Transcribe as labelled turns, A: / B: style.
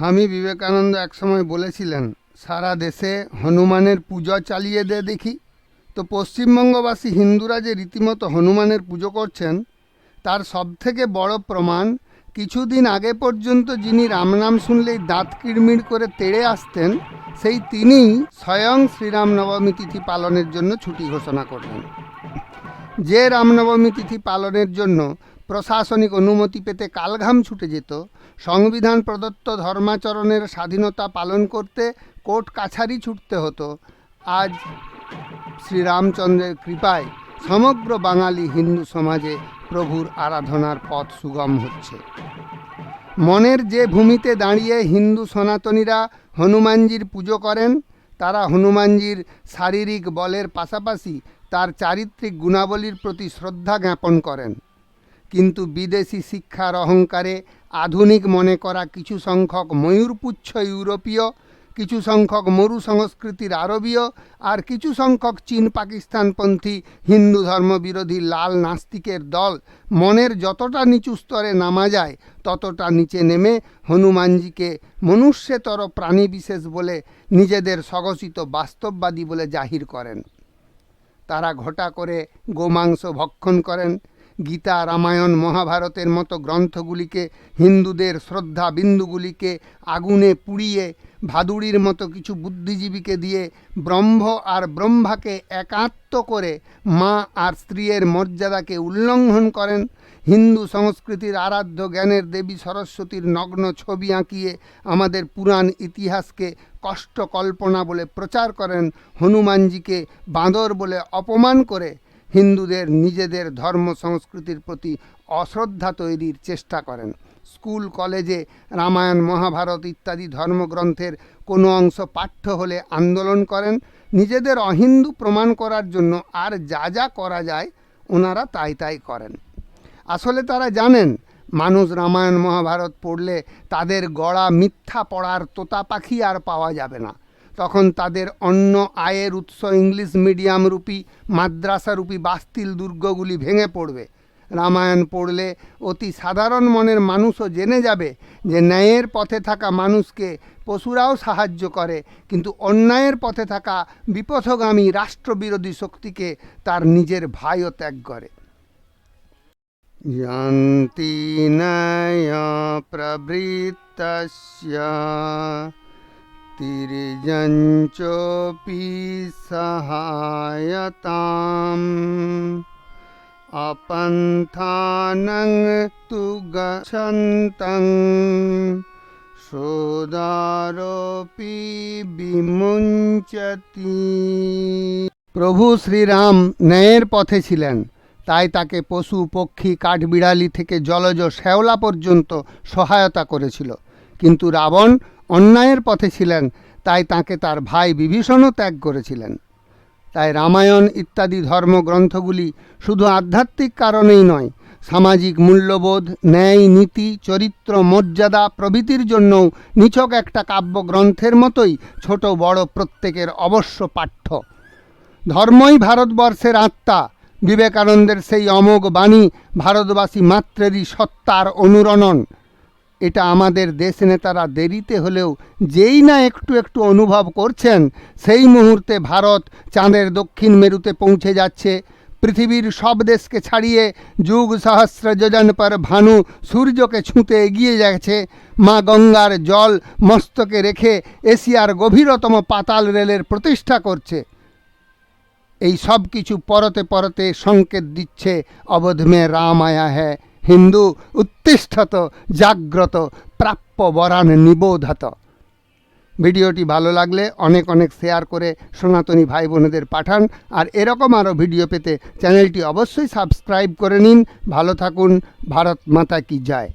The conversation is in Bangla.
A: স্বামী বিবেকানন্দ একসময় বলেছিলেন, সারা দেশে হনুমানের পুজো চালিয়ে দে দেখি। তো পশ্চিমবঙ্গবাসী হিন্দুরা যে রীতিমতো হনুমানের পুজো করছেন, তার সবথেকে বড় প্রমাণ, কিছুদিন আগে পর্যন্ত যিনি রামনাম শুনলেই দাঁত কিড়মিড় করে তেড়ে আসতেন, সেই তিনিই স্বয়ং শ্রীরাম নবমী তিথি পালনের জন্য ছুটি ঘোষণা করলেন। যে রামনবমী তিথি পালনের জন্য প্রশাসনিক অনুমতি পেতে কালঘাম ছুটে যেত, সংবিধান প্রদত্ত ধর্মাচরণের স্বাধীনতা পালন করতে কোর্ট কাছারি ছুটতে হতো। আজ শ্রীরামচন্দ্রের কৃপায় সমগ্র বাঙালি হিন্দু সমাজে প্রভুর আরাধনার পথ সুগম হচ্ছে। মনের যে ভূমিতে দাঁড়িয়ে হিন্দু সনাতনীরা হনুমানজির পুজো করেন, তারা হনুমানজির শারীরিক বলের পাশাপাশি তার চারিত্রিক গুণাবলীর প্রতি শ্রদ্ধা জ্ঞাপন করেন। কিন্তু বিদেশি শিক্ষার অহংকারে আধুনিক মনে করা কিছু সংখ্যক ময়ূরপুচ্ছ ইউরোপীয়, কিছু সংখ্যক মরু সংস্কৃতির আরবীয় আর কিছু সংখ্যক চীন পাকিস্তানপন্থী হিন্দু ধর্মবিরোধী লাল নাস্তিকের দল মনের যতটা নিচু স্তরে নামা যায়, ততটা নিচে নেমে হনুমানজিকে মনুষ্যতর প্রাণী বিশেষ বলে নিজেদের স্বঘোষিত বাস্তববাদী বলে জাহির করেন। তারা ঘটা করে গোমাংস ভক্ষণ করেন। গীতা রামায়ণ মহাভারতের মতো গ্রন্থগুলিকে, হিন্দুদের শ্রদ্ধা বিন্দুগুলিকে আগুনে পুড়িয়ে, ভাদুড়ির মতো কিছু বুদ্ধিজীবীকে দিয়ে ব্রহ্ম আর ব্রহ্মাকে একাত্ম করে মা আর স্ত্রীয়ের মর্যাদাকে উল্লঙ্ঘন করেন। হিন্দু সংস্কৃতির আরাধ্য জ্ঞানের দেবী সরস্বতীর নগ্ন ছবি আঁকিয়ে আমাদের পুরাণ ইতিহাসকে কষ্ট কল্পনা বলে প্রচার করেন হনুমানজিকে বাঁদর বলে অপমান করে হিন্দুদের নিজেদের ধর্ম সংস্কৃতির প্রতি অশ্রদ্ধা তৈরির চেষ্টা করেন। স্কুল, কলেজে, রামায়ণ, মহাভারত ইত্যাদি ধর্মগ্রন্থের কোনো অংশ পাঠ্য হলে আন্দোলন করেন। নিজেদের অহিন্দু প্রমাণ করার জন্য আর যা যা করা যায়, ওনারা তাই তাই করেন। আসলে তারা জানেন, মানুষ রামায়ণ, মহাভারত পড়লে তাদের গড়া মিথ্যা পড়ার তোতা পাখি আর পাওয়া যাবে না। তখন তাদের অন্য আয়ের উৎস ইংলিশ মিডিয়াম রূপী, মাদ্রাসা রূপী বাস্তিল দুর্গগুলি ভেঙে পড়বে। রামায়ণ পড়লে অতি সাধারণ মনের মানুষও জেনে যাবে যে ন্যায়ের পথে থাকা মানুষকে পশুরাও সাহায্য করে, কিন্তু অন্যায়ের পথে থাকা বিপথগামী রাষ্ট্রবিরোধী শক্তিকে তার নিজের ভাইও ত্যাগ করে। यान्ति नया प्रवृत्तस्य तिर्यञ्चोऽपि सहायताम् अपन्थानं तु गच्छन्तं সোদারপি বিমুঞ্চতি প্রভু শ্রীরাম ন্যায়ের পথে ছিলেন তাই তাকে পশু, পক্ষী, কাঠবিড়ালি থেকে জলজ শ্যাওলা পর্যন্ত সহায়তা করেছিল। কিন্তু রাবণ অন্যায়ের পথে ছিলেন, তাই তাকে তার ভাই বিভীষণও ত্যাগ করেছিলেন। তাই রামায়ণ ইত্যাদি ধর্মগ্রন্থগুলি শুধু আধ্যাত্মিক কারণেই নয়, সামাজিক মূল্যবোধ, ন্যায় নীতি, চরিত্র, মর্যাদা প্রভৃতির জন্যও নিছক একটা কাব্যগ্রন্থের মতোই ছোট বড় প্রত্যেকের অবশ্য পাঠ্য। ধর্মই ভারতবর্ষের আত্মা বিবেকানন্দের সেই অমোঘ বাণী ভারতবাসী মাত্রেরই সত্তার অনুরণন। এটা আমাদের দেশ নেতারা দেরিতে হলেও যেই না একটু একটু অনুভব করছেন, সেই মুহূর্তে ভারত চাঁদের দক্ষিণ মেরুতে পৌঁছে যাচ্ছে। পৃথিবীর সব দেশকে ছাড়িয়ে যুগ সহস্র যোজন পর ভানু সূর্যকে ছুঁতে এগিয়ে যাচ্ছে। মা গঙ্গার জল মস্তকে রেখে এশিয়ার গভীরতম পাতাল রেলের প্রতিষ্ঠা করছে। এই সব কিছু পরতে পরতে সংকেত দিচ্ছে অবধ মে রাম আয়া হ্যাঁ হিন্দু উত্তিষ্ঠত, জাগ্রত প্রাপ্য বরান নিবোধত। ভিডিওটি ভালো লাগলে অনেক অনেক শেয়ার করে সনাতনী ভাই বোনেদের পাঠান। আর এরকম আরও ভিডিও পেতে চ্যানেলটি অবশ্যই সাবস্ক্রাইব করে নিন। ভালো থাকুন, ভারত মাতা কি যায়